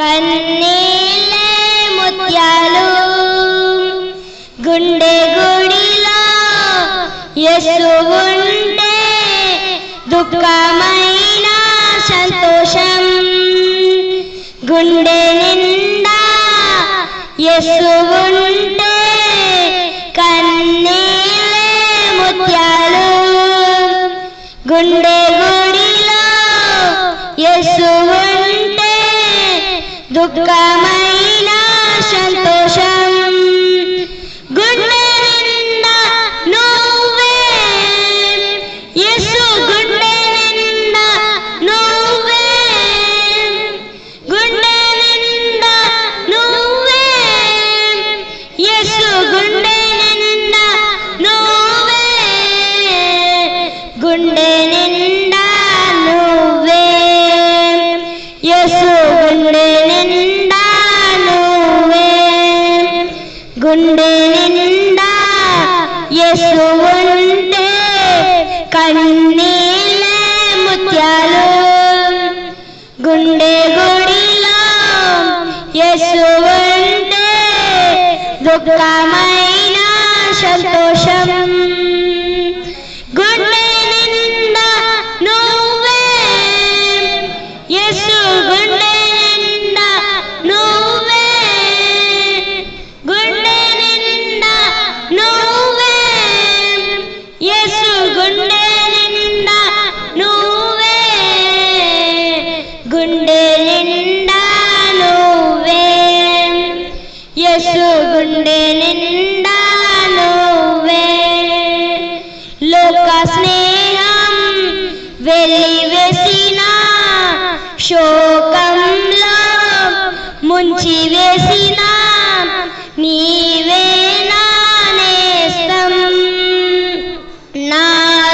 കണ്ണീലെ മുത്യാലും ഗുണ്ടേ സന്തോഷം ഗുണ്ടേ നിന്ദ മുത്യാലും ഗുണ്ടേ मयि ना सन्तोषं गुड् मेन्दे ഉണ്ടെണ്ട യേശുണ്ട് കണ്ണീല മുത്യാലും ഗുണ്ടേ ഗുടിലോ യേശുണ്ട് ദുഃഖമ గుండె నిండా నువ్వే లోక స్నేహం వెలివేసిన శోకంలో ముంచి వేసిన నీవే నా నేస్తం నా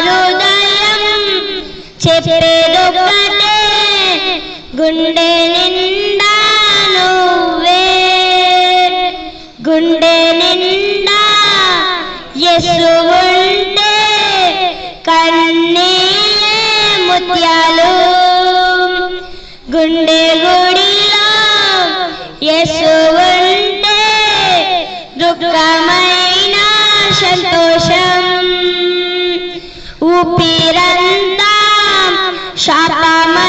హృదయం చెప్పేదొక్కటే గుండె Shabbat.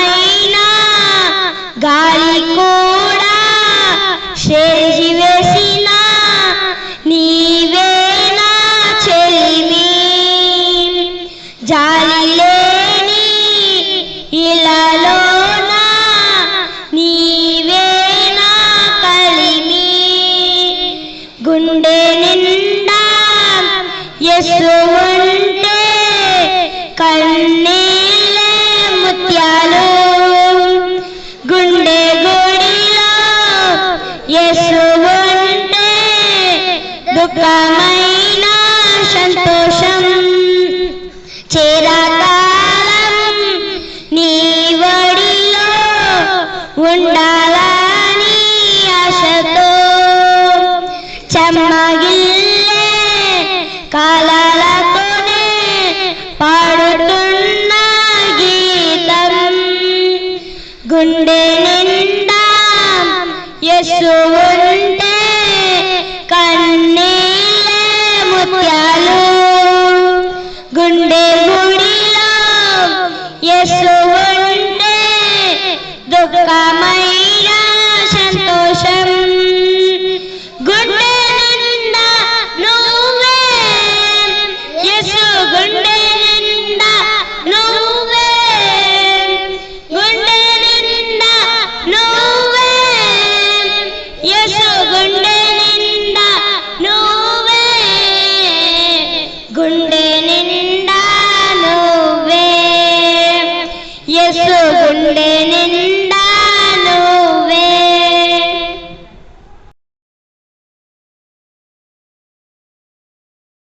യേശുവുണ്ട്. ദുഃഖമൈന സന്തോഷം. ചേരാകാലം നീ വടിയോ ഉണ്ടാകാനീ ആശത്തോ ചമ്മകില്ലേ കാലാലത്തോനെ പാടുത്തുന്ന ഗീതം. ഗുണ്ടേ നിന്റെ Yes, so.